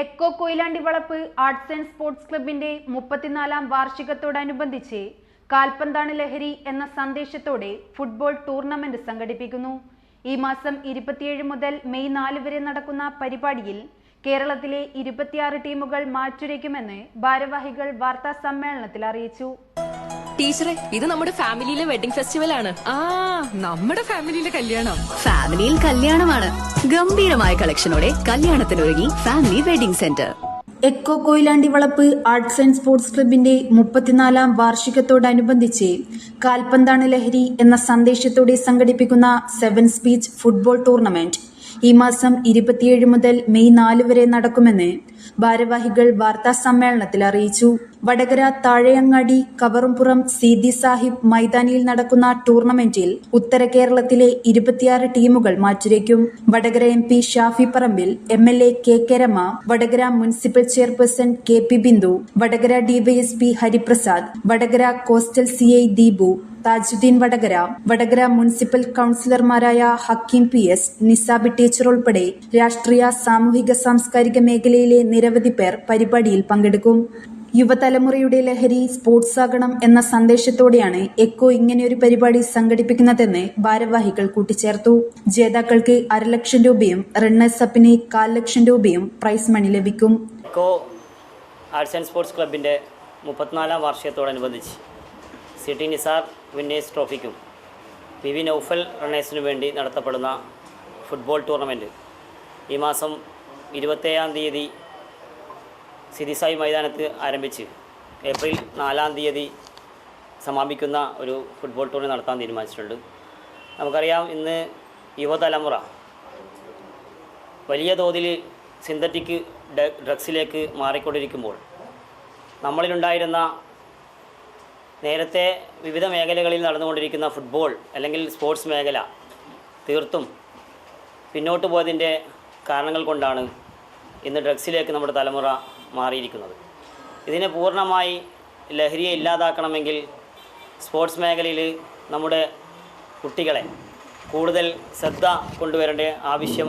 Echo Koyilandy Valapp arts and sports ക്ലബിന്റെ മുപ്പത്തിനാലാം വാർഷികത്തോടനുബന്ധിച്ച് കാൽപന്താണ് ലഹരി എന്ന സന്ദേശത്തോടെ ഫുട്ബോൾ ടൂർണമെന്റ് സംഘടിപ്പിക്കുന്നു. ഈ മാസം ഇരുപത്തിയേഴ് മുതൽ മെയ് നാല് വരെ നടക്കുന്ന പരിപാടിയിൽ കേരളത്തിലെ ഇരുപത്തിയാറ് ടീമുകൾ മാറ്റുരയ്ക്കുമെന്ന് ഭാരവാഹികൾ വാർത്താ സമ്മേളനത്തിൽ അറിയിച്ചു. ടീച്ചറെ ഇത് നമ്മുടെ ഫാമിലിയിലെ വെഡിങ് ഫെസ്റ്റിവൽ ആണ്. ആ നമ്മുടെ ഫാമിലിയിലെ കല്യാണം. ഫാമിലിയിൽ കല്യാണമാണ്. ഗംഭീരമായ കളക്ഷനോടെ കല്യാണത്തിനൊരുങ്ങി family wedding centre. Echo Koyilandy Valapp arts and sports ക്ലബിന്റെ മുപ്പത്തിനാലാം വാർഷികത്തോടനുബന്ധിച്ച് കാൽപന്താണ് ലഹരി എന്ന സന്ദേശത്തോടെ സംഘടിപ്പിക്കുന്ന സെവൻ സ്പീച്ച് ഫുട്ബോൾ ടൂർണമെന്റ് ഈ മാസം ഇരുപത്തിയേഴ് മുതൽ മെയ് നാല് വരെ നടക്കുമെന്ന് ഭാരവാഹികൾ വാർത്താ സമ്മേളനത്തിൽ അറിയിച്ചു. വടകര താഴെയങ്ങാടി കവറുംപുറം സീതി സാഹിബ് മൈതാനിയിൽ നടക്കുന്ന ടൂർണമെന്റിൽ ഉത്തര കേരളത്തിലെ ഇരുപത്തിയാറ് ടീമുകൾ മാറ്റുരയ്ക്കും. Vadakara M P Shafi Parambil M L A K K Rema Vadakara municipal chairperson K P Bindu Vadakara DYSP Hariprasad Vadakara coastal C I Deepu Thajuddeen Vadakara Vadakara municipal കൌൺസിലർമാരായ Hakeem P S Nisabi teacher ഉൾപ്പെടെ രാഷ്ട്രീയ സാമൂഹിക സാംസ്കാരിക മേഖലയിലെ നിരവധി പേർ പരിപാടിയിൽ പങ്കെടുക്കും. യുവതലമുറയുടെ ലഹരി സ്പോർട്സ് ആകണം എന്ന സന്ദേശത്തോടെയാണ് എക്കോ ഇങ്ങനെയൊരു പരിപാടി സംഘടിപ്പിക്കുന്നതെന്ന് ഭാരവാഹികൾ കൂട്ടിച്ചേർത്തു. ജേതാക്കൾക്ക് അരലക്ഷം രൂപയും റണ്ണേഴ്സ് അപ്പിന് കാൽ ലക്ഷം രൂപയും പ്രൈസ് മണി ലഭിക്കും. എക്കോ ആർട്സ് ആൻഡ് സ്പോർട്സ് ക്ലബിന്റെ മുപ്പത്തിനാലാം വാർഷികത്തോടനുബന്ധിച്ച് സിറ്റി നിസാർ വിന്നേഴ്സ് ട്രോഫിക്കും പി വി നൌഫൽ റണ്ണേഴ്സിനു വേണ്ടി നടത്തപ്പെടുന്ന ഫുട്ബോൾ ടൂർണമെന്റ് ഈ മാസം ഇരുപത്തേഴാം തീയതി സിരിസായി മൈതാനത്ത് ആരംഭിച്ച് ഏപ്രിൽ നാലാം തീയതി സമാപിക്കുന്ന ഒരു ഫുട്ബോൾ ടൂർണി നടത്താൻ തീരുമാനിച്ചിട്ടുണ്ട്. നമുക്കറിയാം ഇന്ന് യുവതലമുറ വലിയ തോതിൽ സിന്തറ്റിക് ഡ്രഗ്സിലേക്ക് മാറിക്കൊണ്ടിരിക്കുമ്പോൾ നമ്മളിലുണ്ടായിരുന്ന നേരത്തെ വിവിധ മേഖലകളിൽ നടന്നുകൊണ്ടിരിക്കുന്ന ഫുട്ബോൾ അല്ലെങ്കിൽ സ്പോർട്സ് മേഖല തീർത്തും പിന്നോട്ട് പോയതിന്റെ കാരണങ്ങൾ കൊണ്ടാണ് ഇന്ന് ഡ്രഗ്സിലേക്ക് നമ്മുടെ തലമുറ മാറിയിരിക്കുന്നത്. ഇതിനെ പൂർണമായി ലഹരിയെ ഇല്ലാതാക്കണമെങ്കിൽ സ്പോർട്സ് മേഖലയിൽ നമ്മുടെ കുട്ടികളെ കൂടുതൽ ശ്രദ്ധ കൊണ്ടുവരേണ്ട ആവശ്യം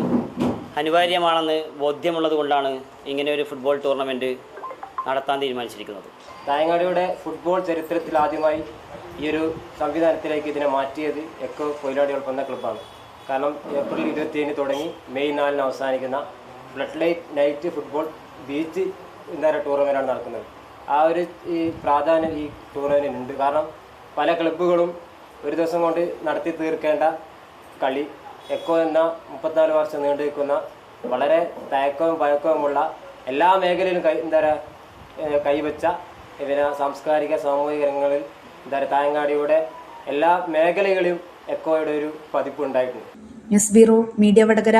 അനിവാര്യമാണെന്ന് ബോധ്യമുള്ളത് കൊണ്ടാണ് ഇങ്ങനെ ഒരു ഫുട്ബോൾ ടൂർണമെന്റ് നടത്താൻ തീരുമാനിച്ചിരിക്കുന്നത്. തായങ്ങാടിയുടെ ഫുട്ബോൾ ചരിത്രത്തിൽ ആദ്യമായി ഈ ഒരു സംവിധാനത്തിലേക്ക് ഇതിനെ മാറ്റിയത് എക്കോ കൊയിലാടി ഉൾപ്പെടുന്ന ക്ലബ്ബാണ്. കാരണം ഏപ്രിൽ ഇരുപത്തിയേഴിന് തുടങ്ങി മെയ് നാലിന് അവസാനിക്കുന്ന flood light night football beach എന്താ പറയുക ടൂർണമെന്റാണ് നടക്കുന്നത്. ആ ഒരു ഈ പ്രാധാന്യം ഈ ടൂർണമെന്റിനുണ്ട് കാരണം പല ക്ലബ്ബുകളും ഒരു ദിവസം കൊണ്ട് നടത്തി തീർക്കേണ്ട കളി എക്കോ എന്ന മുപ്പത്തിനാല് വർഷം നീണ്ടു നിൽക്കുന്ന വളരെ തയക്കവും പഴക്കവുമുള്ള എല്ലാ മേഖലയിലും കൈ എന്താ പറയുക കൈവച്ച പിന്നെ സാംസ്കാരിക സാമൂഹിക രംഗങ്ങളിൽ എന്താ പറയുക തായങ്ങാടിയുടെ എല്ലാ മേഖലകളിലും എക്കോയുടെ ഒരു പതിപ്പ് ഉണ്ടായിട്ടുണ്ട്. News bureau media Vadakara.